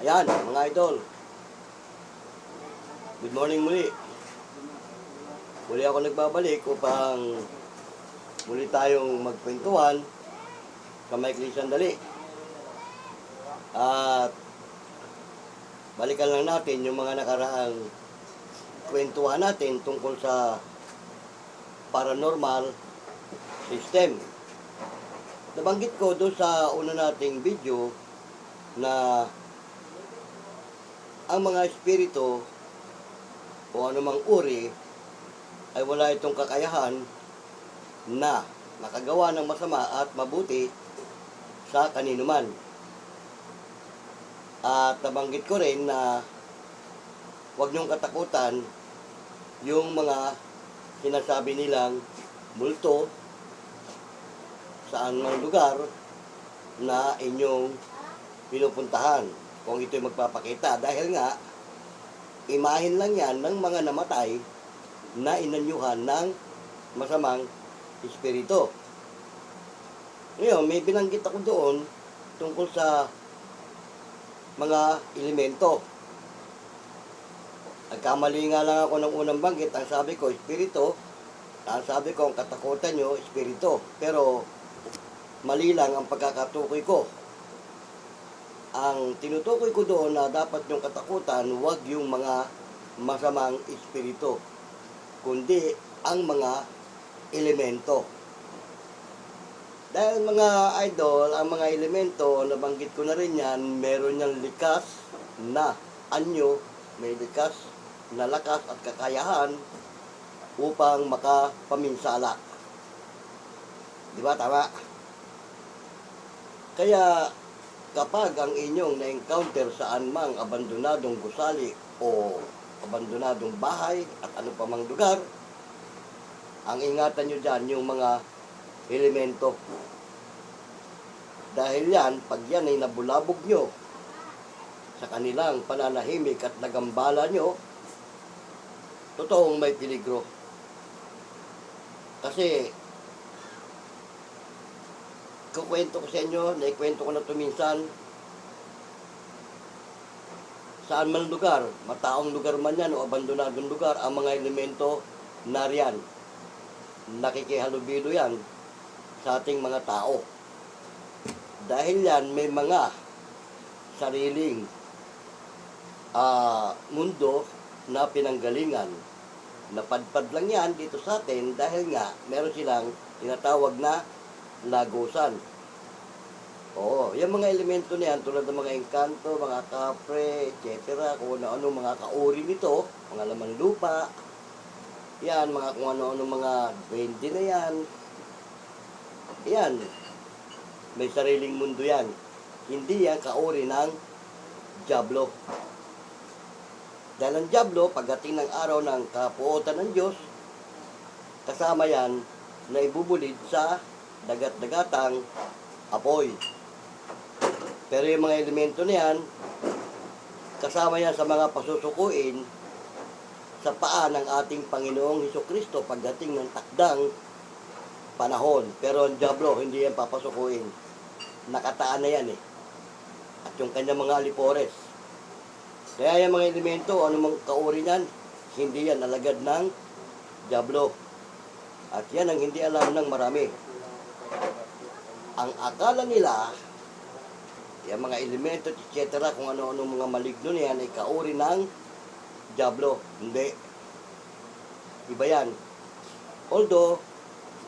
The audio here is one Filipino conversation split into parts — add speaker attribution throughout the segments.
Speaker 1: Ayan, mga idol. Good morning muli. Muli ako nagbabalik upang muli tayong magkwentuhan sa maikli sandali. At balikan lang natin yung mga nakaraang kwentuhan natin tungkol sa paranormal system. Nabanggit ko doon sa una nating video na ang mga espiritu o anumang uri ay wala itong kakayahan na nakagawa ng masama at mabuti sa kanino man. At nabanggit ko rin na huwag niyong katakutan yung mga sinasabi nilang multo saan mang lugar na inyong pinupuntahan kung ito'y magpapakita. Dahil nga, imahin lang yan ng mga namatay na inanyuhan ng masamang espiritu. Ngayon, may binanggit ako doon tungkol sa mga elemento. Nagkamali nga lang ako ng unang banggit. Ang sabi ko, espiritu. Ang sabi ko, ang katakutan nyo, espiritu. Pero, mali lang ang pagkakatukoy ko. Ang tinutukoy ko doon na dapat yung katakutan, huwag yung mga masamang espiritu, kundi ang mga elemento. Dahil mga idol, ang mga elemento, nabanggit ko na rin yan, meron niyang likas na anyo, may likas na lakas at kakayahan upang makapaminsala. Di ba? Tama? Kaya kapag ang inyong na-encounter saan mang abandonadong gusali o abandonadong bahay at ano pa mang lugar, ang ingatan nyo dyan yung mga elemento. Dahil yan, pag yan ay nabulabog nyo sa kanilang pananahimik at nagambala nyo, totoong may peligro. Kasi kukwento ko sa inyo, naikwento ko na ito minsan, saan man lugar, mataong lugar man yan o abandonadong lugar, ang mga elemento nariyan. Nakikihalubilo yan sa ating mga tao. Dahil yan, may mga sariling ah, mundo na pinanggalingan. Napadpad lang yan dito sa atin dahil nga meron silang tinatawag na lagusan. Oo, yung mga elemento niyan tulad ng mga engkanto, mga kapre, etc. Kung ano-ano mga kauri nito, mga laman lupa, yan, mga kung ano-ano mga duwende na yan. Yan, may sariling mundo yan. Hindi yan kauri ng Diablo. Dahil ang Diablo, pagdating ng araw ng kapuotan ng Diyos, kasama yan na ibubulid sa dagat-dagatang apoy. Pero yung mga elemento na yan, kasama yan sa mga pasusukuin sa paa ng ating Panginoong Heso Kristo pagdating ng takdang panahon. Pero ang Diablo, hindi yan papasukuin. Nakataan na yan eh. At yung kanyang mga alipores. Kaya yung mga elemento, anumang kauri niyan, hindi yan alagad ng Diablo. At yan ang hindi alam ng marami. Ang akala nila, yung mga elemento, etc., kung ano-ano mga maligno na ay kauri ng Diablo. Hindi. Iba yan. Although,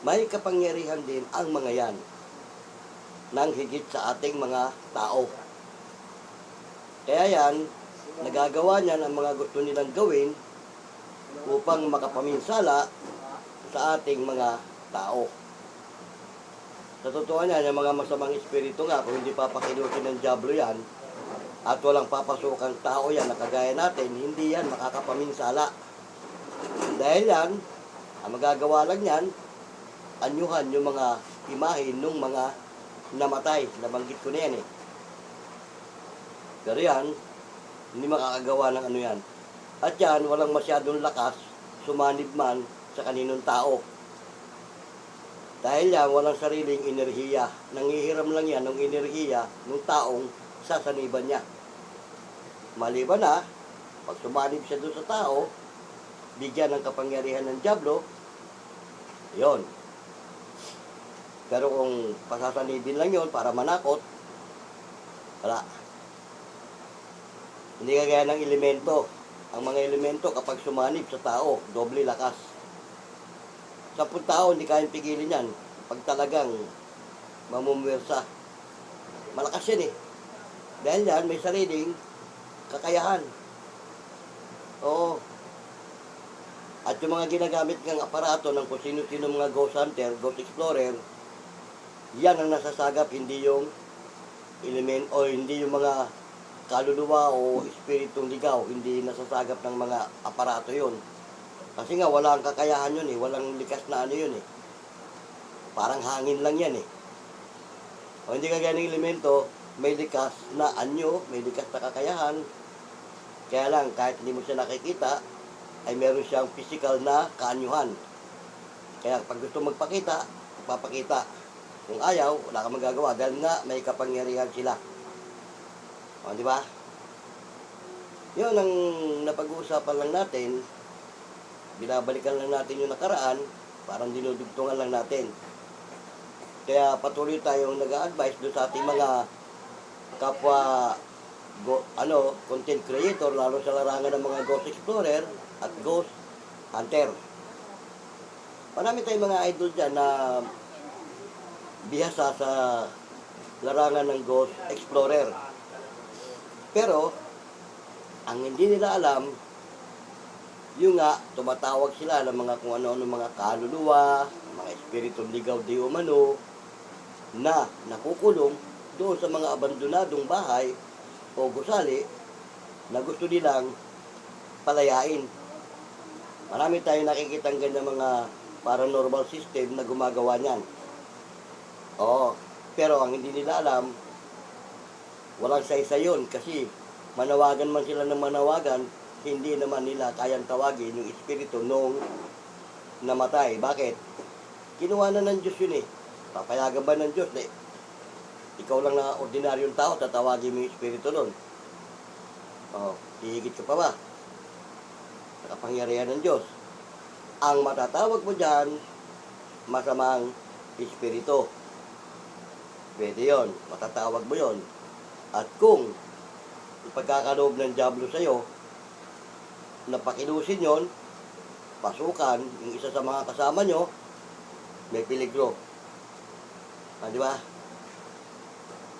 Speaker 1: may kapangyarihan din ang mga yan ng higit sa ating mga tao. Kaya yan, nagagawa niyan ang mga gusto nilang gawin upang makapaminsala sa ating mga tao. Sa totoo niyan, yung mga masamang espiritu nga, kung hindi papakilusin ng Diablo yan, at walang papasukang tao yan na kagaya natin, hindi yan makakapaminsala. Dahil yan, ang magagawa lang yan, anyuhan yung mga imahin ng mga namatay. Nabanggit ko na yan eh. Pero yan, hindi makakagawa ng ano yan. At yan, walang masyadong lakas, sumanib man sa kaninong tao. Dahil yan, walang sariling enerhiya. Nangihiram lang yan ng enerhiya ng taong sasaniban niya. Maliban na, pag sumanib siya doon sa tao, bigyan ng kapangyarihan ng Diablo, yon. Pero kung pasasanibin lang yon para manakot, wala. Hindi kagaya ng elemento. Ang mga elemento kapag sumanib sa tao, doble lakas. Sa tao, hindi kayang pigilin yan. Pag talagang mamumwersa. Malakas yan eh. Dahil yan, may sariling kakayahan. Oo. At yung mga ginagamit ng aparato ng kung sino-sino mga ghost hunter, ghost explorer, yan ang nasasagap, hindi yung element o hindi yung mga kaluluwa o espiritong ligaw, hindi nasasagap ng mga aparato yon. Kasi nga wala ang kakayahan yun eh, walang likas na ano yun eh. Parang hangin lang yan eh. O hindi kagaya ng elemento, may likas na anyo, may likas na kakayahan. Kaya lang, kahit hindi mo siya nakikita, ay meron siyang physical na kaanyuhan. Kaya pag gusto magpakita, papakita. Kung ayaw, wala kang magagawa dahil nga may kapangyarihan sila. O, di ba? Yun ang napag-uusapan lang natin. Binabalikan lang natin yung nakaraan, parang dinudugtungan lang natin. Kaya patuloy tayong nag-a-advise doon sa ating mga kapwa go, ano, content creator, lalo sa larangan ng mga ghost explorer at ghost hunter. Marami tayong mga idol dyan na bihasa sa larangan ng ghost explorer. Pero, ang hindi nila alam, yung nga, tumatawag sila ng mga kung ano-ano mga kaluluwa, mga espiritong ligaw di umano, na nakukulong doon sa mga abandonadong bahay o gusali na gusto nilang palayain. Marami tayong nakikita ganyan mga paranormal system na gumagawa niyan. Oo, pero ang hindi nila alam, walang saysa yun kasi manawagan man sila ng manawagan, hindi naman nila kayang tawagin yung espiritu nung namatay. Bakit? Kinuha na ng Diyos yun eh. Papayagan ba ng Diyos? Eh, ikaw lang na ordinaryong tao, tatawagin mo yung espiritu nun. Oh, hihigit ka pa ba? Sa kapangyarihan ng Diyos. Ang matatawag mo dyan, masamang espiritu. Pwede yon, matatawag mo yon. At kung ipagkakaloob ng Diablo sa'yo, na yon, pasukan, yung isa sa mga kasama nyo, may peligro. Ah, di ba?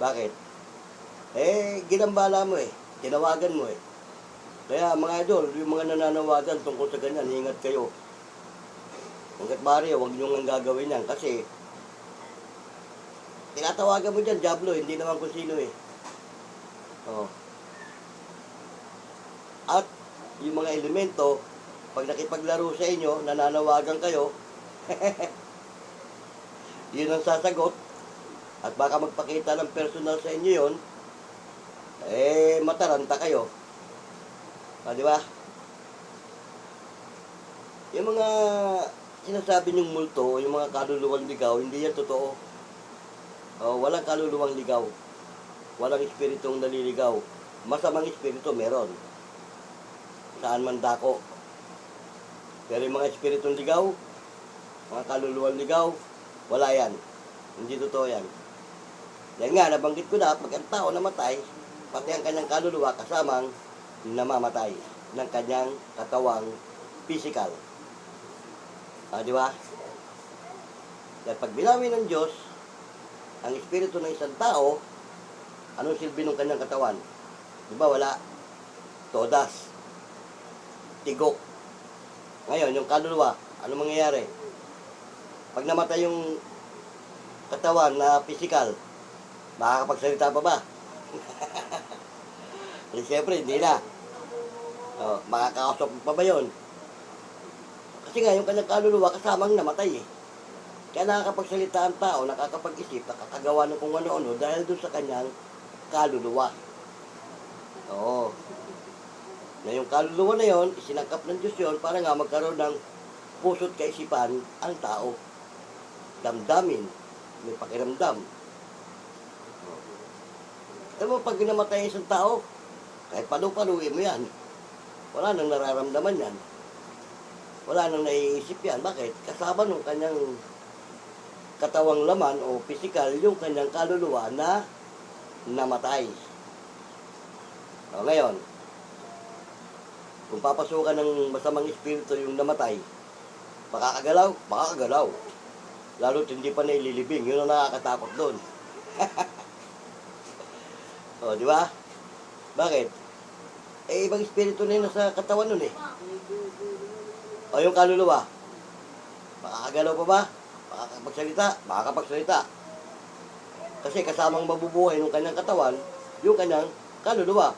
Speaker 1: Bakit? Eh, ginambala mo eh. Tinawagan mo eh. Kaya mga idol, yung mga nananawagan tungkol sa ganyan, ingat kayo. Hanggat bari, huwag nyo nga gagawin yan. Kasi, tinatawagan mo dyan, Diablo, hindi naman kung sino eh. Oh. At, yung mga elemento, pag nakipaglaro sa inyo, nananawagan kayo, yun ang sasagot, at baka magpakita ng personal sa inyo yon eh, mataranta kayo. Ah, di ba? Yung mga sinasabi niyong multo, yung mga kaluluwang ligaw, hindi yan totoo. Oh, walang kaluluwang ligaw. Walang espiritong naliligaw. Masamang espiritu meron. Saan man dako. Pero yung mga espiritong ligaw, mga kaluluwang ligaw, wala yan. Hindi totoo yan. Dahil nga, nabanggit ko na, pag ang tao namatay, pati ang kanyang kaluluwa kasamang namamatay ng kanyang katawang physical. Ah, di ba? Dahil pag binawi ng Diyos, ang espiritu ng isang tao, anong silbi ng kanyang katawan? Di ba wala? Todas. Tigok. Ngayon, yung kaluluwa, ano mangyayari? Pag namatay yung katawan na physical, makakapagsalita pa ba? Eh, siyempre, hindi na. Oh, makakausap pa ba yun? Kasi nga, yung kanyang kaluluwa kasamang namatay eh. Kaya nakakapagsalita ang tao, nakakapag-isip, nakakagawa ng kung ano-ano dahil doon sa kanyang kaluluwa. Oo. Na yung kaluluwa na yon, isinangkap ng Diyos yun para nga magkaroon ng puso't kaisipan ang tao. Damdamin, may pakiramdam. Alam mo, pag namatay isang tao, Kahit palu-paluin mo yan, wala nang nararamdaman yan. Wala nang naiisip yan. Bakit? Kasama nung kanyang katawang laman o pisikal yung kanyang kaluluwa na namatay. O ngayon, kung papasukan ng masamang espiritu yung namatay, makakagalaw, makakagalaw. Lalo't hindi pa naililibing, yun ang nakakatakot doon. o, di ba? Bakit? Eh, ibang espiritu na yun nasa katawan nun eh. O, yung kaluluwa, makakagalaw pa ba? Makakapagsalita? Makakapagsalita. Kasi kasamang mabubuhay ng kanyang katawan, yung kanyang kaluluwa.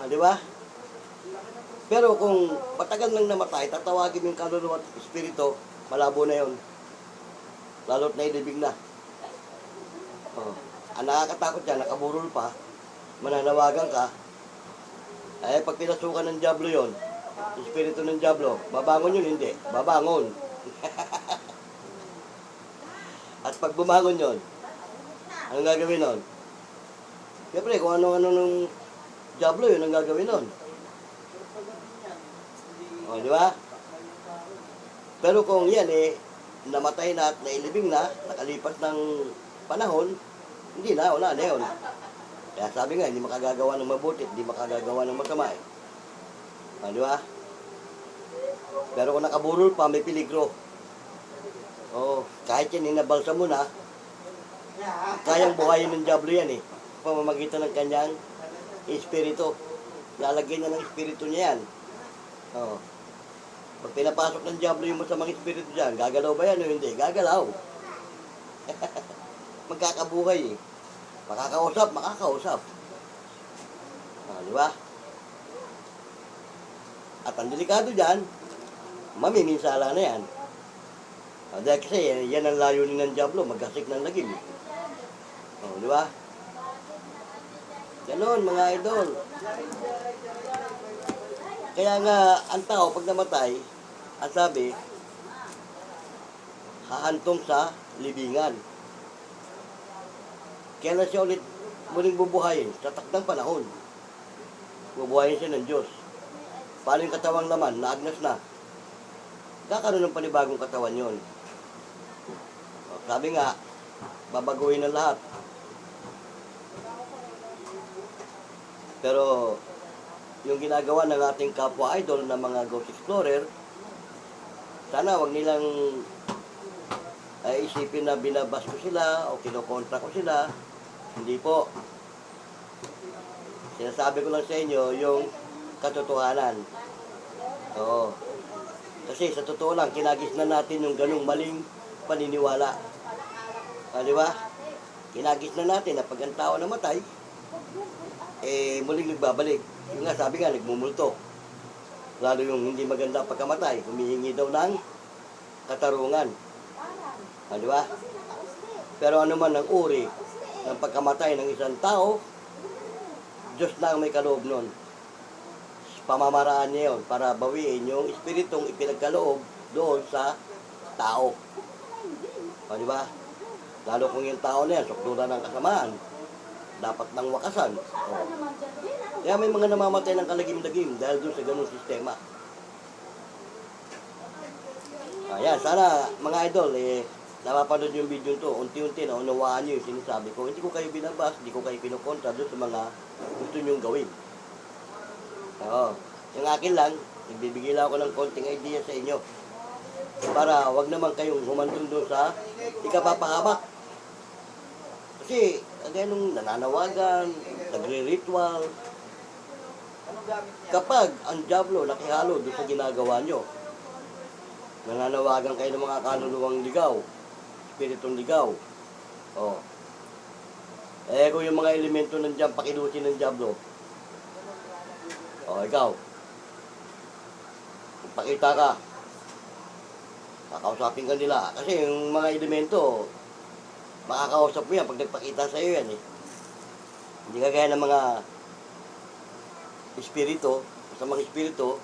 Speaker 1: Ah, di ba? Pero kung matagal nang namatay, tatawagin yung kaluluwa at espiritu, malabo na yon. Lalo't nailibig na. Oh. Ang nakakatakot dyan, nakaburol pa, mananawagan ka, ay pag pinasukan ng Diablo yon, espiritu ng Diablo, babangon yun, hindi. Babangon. At pag bumangon yon, anong gagawin nun? Siyempre, kung ano-ano nung Diablo, yun ang gagawin nun. O, di ba? Pero kung yan eh, namatay na at nailibing na, nakalipas ng panahon, hindi na, wala na yun. Kaya sabi nga, hindi makagagawa ng mabuti, hindi makagagawa ng masama eh. O, di ba? Pero kung nakaburol pa, may peligro. O, kahit yan inabalsa mo na, kayang buhayin ng Diablo yan eh. Pamamagitan ng kanyang espiritu. Lalagyan niya ng espiritu niya yan. Oo. Pag pinapasok ng Diablo yung masamang espiritu dyan, gagalaw ba yan o hindi? Gagalaw. Magkakabuhay eh. Makakausap, makakausap. Ah, di ba? At ang delikado dyan, mamiminsala na yan. Ah, dahil kasi yan, yan ang layunin ng Diablo, magkasik ng lagim. Oh, di ba? Ganon, mga idol. Kaya nga, ang tao, pag namatay, ang sabi, hahantong sa libingan. Kaya na siya ulit muling bubuhayin sa takdang panahon. Bubuhayin siya ng Diyos. Yung katawang laman, naagnas na. Kakaroon ng panibagong katawan yon. Sabi nga, babaguhin ng lahat. Pero yung ginagawa ng ating kapwa idol na mga ghost explorer, sana wag nilang ay isipin na binabas ko sila o kinokontra ko sila. Hindi po. Sinasabi ko lang sa inyo yung katotohanan. Oo. Kasi sa totoo lang, kinagis na natin yung ganung maling paniniwala. Ah, di ba? Kinagis na natin na pag ang tao namatay, eh muling nagbabalik. Yung nga sabi nga, nagmumulto. Lalo yung hindi maganda pagkamatay, humihingi daw ng katarungan. Ah, ba? Pero ano man ang uri ng pagkamatay ng isang tao, Diyos na ang may kaloob nun. Pamamaraan niya yun para bawiin yung espiritong ipinagkaloob doon sa tao. Ah, di ba? Lalo kung yung tao na yan, sukdulan ng kasamaan, dapat nang wakasan. Oh. Kaya may mga namamatay ng kalagim-lagim dahil doon sa ganung sistema. Ayan, sana mga idol, eh, napapanood yung video to, unti-unti na unawaan nyo yung sinasabi ko. Hindi ko kayo binabas, hindi ko kayo kinukontra doon sa mga gusto nyong gawin. Oo. Yung akin lang, nagbibigay lang ako ng konting idea sa inyo. Para wag naman kayong humantong doon sa ikapapahamak. Kasi, kagaya nung nananawagan, nagre-ritual, kapag ang Diablo nakihalo doon sa ginagawa nyo, nananawagan kayo ng mga kaluluwang ligaw, spiritong ligaw. Oh. Eh, kung yung mga elemento ng Diablo, pakilusin ng Diablo, oh, ikaw, pakita ka, kakausapin ka nila. Kasi yung mga elemento, makakausap mo yan pag nagpakita sa iyo yan eh. Hindi kagaya ng mga espiritu, sa mga espiritu,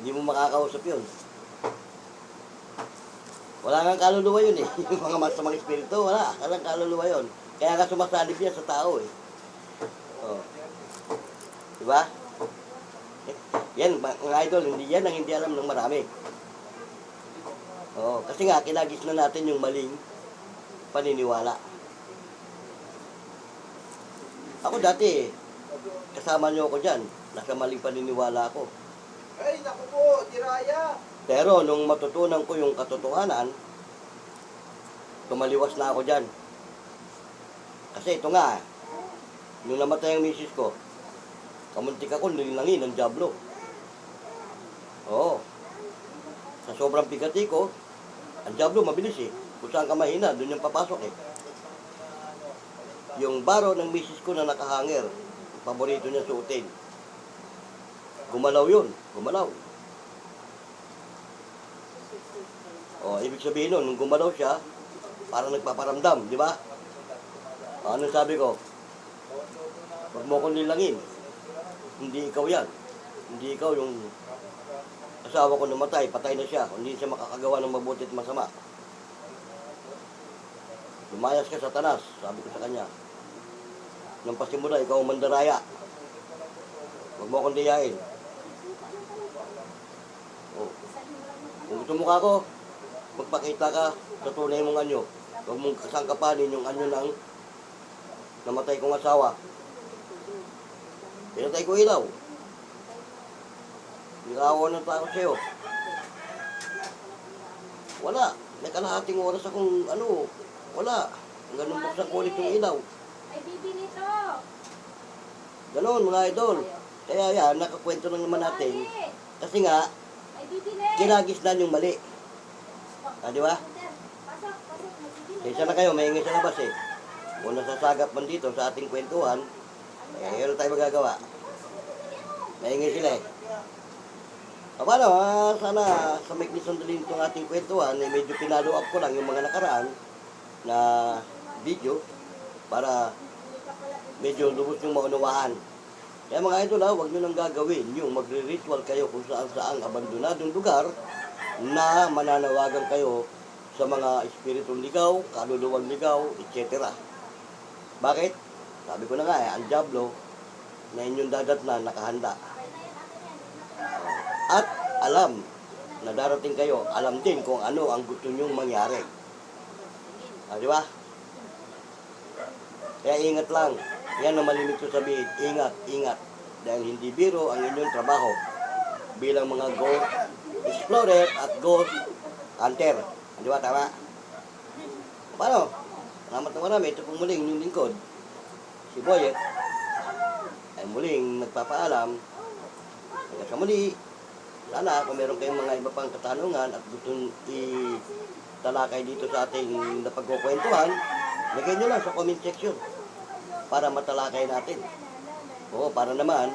Speaker 1: hindi mo makakausap yun. Wala kang kaluluwa yun eh. Yung mga masamang espiritu, wala. Walang kaluluwa yun. Kaya ka sumasalib yan sa tao eh. Di ba? Yan, mga idol, hindi yan ang hindi alam ng marami. Oo, kasi nga, kinagis na natin yung maling paniniwala. Ako dati, kasama niyo ako dyan. Nasa maling paniniwala ako.
Speaker 2: Ay, naku po, diraya.
Speaker 1: Pero nung matutunan ko yung katotohanan, tumaliwas na ako dyan. Kasi ito nga, nung namatay ang misis ko, kamuntik ako nilangin ng Diablo. Oo. Sa sobrang pigati ko, ang Diablo mabilis eh. Kung saan ka mahina, doon yung papasok eh. Yung baro ng misis ko na nakahanger, paborito niya suotin. Gumalaw yun, gumalaw. O, ibig sabihin nun, nung gumalaw siya, parang nagpaparamdam, di ba? Ano sabi ko? Huwag mo akong nilangin. Hindi ikaw yan. Hindi ikaw yung asawa ko namatay, patay na siya. Hindi siya makakagawa ng mabuti at masama. Lumayas ka sa tanas, sabi ko sa kanya. Nang pasimula, ikaw ang mandaraya. Huwag mo akong diyain. Oh. Kung gusto mo ka ako, magpakita ka sa tunay mong anyo. Huwag mong kasangkapanin yung anyo ng namatay kong asawa. Pinatay ko ilaw. Nikawa ng tao sa'yo. Wala. May kalahating oras akong ano, wala. Hanggang nung buksan ko ulit yung ilaw.
Speaker 3: Ay, bibi nito.
Speaker 1: Ganon mga idol. Kaya yan, nakakwento lang naman natin. Kasi nga,
Speaker 3: Ay, bibi na.
Speaker 1: kinagis na yung mali. Ah, di ba?
Speaker 3: Pasok, pasok. Magbibili.
Speaker 1: Kaysa na kayo, maingay sa labas eh. Kung nasasagap man dito sa ating kwentuhan, eh, ano tayo magagawa? Maingay sila eh. O paano, ah, sana sa may sandalin itong ating kwentuhan, eh, medyo pinalo up ko lang yung mga nakaraan na video para medyo lubos yung maunawaan. Kaya mga idol ha, huwag nyo nang gagawin yung magre-ritual kayo kung saan saang abandonadong lugar na mananawagan kayo sa mga espiritong ligaw, kaluluwang ligaw, etc. Bakit? Sabi ko na nga eh, ang Diablo na inyong dadatnan nakahanda. At alam na darating kayo, alam din kung ano ang gusto nyong mangyari. Ah, di ba? Kaya ingat lang. Yan ang malimit ko sabihin. Ingat, ingat. Dahil hindi biro ang inyong trabaho bilang mga ghost explorer at ghost hunter. Di ba? Tama? Paano? Salamat na marami. Ito pong muling yung lingkod. Si Boyet. Ay muling nagpapaalam. Hanggang sa muli. Sana kung meron kayong mga iba pang katanungan at gustong i-talakay dito sa ating napagkukwentuhan, lagay nyo lang sa comment section para matalakay natin. Oo, para naman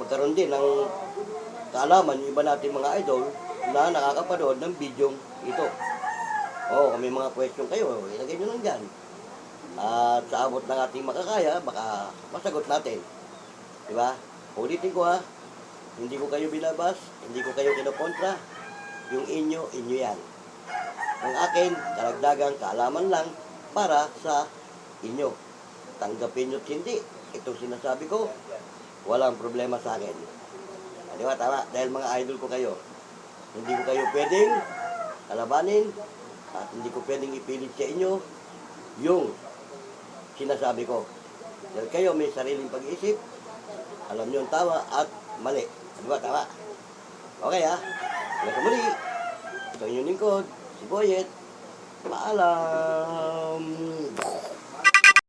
Speaker 1: magkaroon din ng kaalaman yung iba natin mga idol na nakakapanood ng video ito. Oo, kung may mga question kayo, ilagay nyo lang dyan. At sa abot ng ating makakaya, baka masagot natin. Di ba? Ulitin ko ha, hindi ko kayo binabas, hindi ko kayo kinokontra. Yung inyo, inyo yan. Ang akin, karagdagang kaalaman lang para sa inyo. Tanggapin nyo't hindi. Itong sinasabi ko, walang problema sa akin. Di ba? Tama. Dahil mga idol ko kayo. Hindi ko kayo pwedeng kalabanin at hindi ko pwedeng ipilit sa inyo yung sinasabi ko. Dahil kayo may sariling pag-iisip, alam nyo ang tama at mali. Di ba? Tama. Okay ha. Hanggang sa muli. Ito inyong lingkod, si Boyet. Paalam.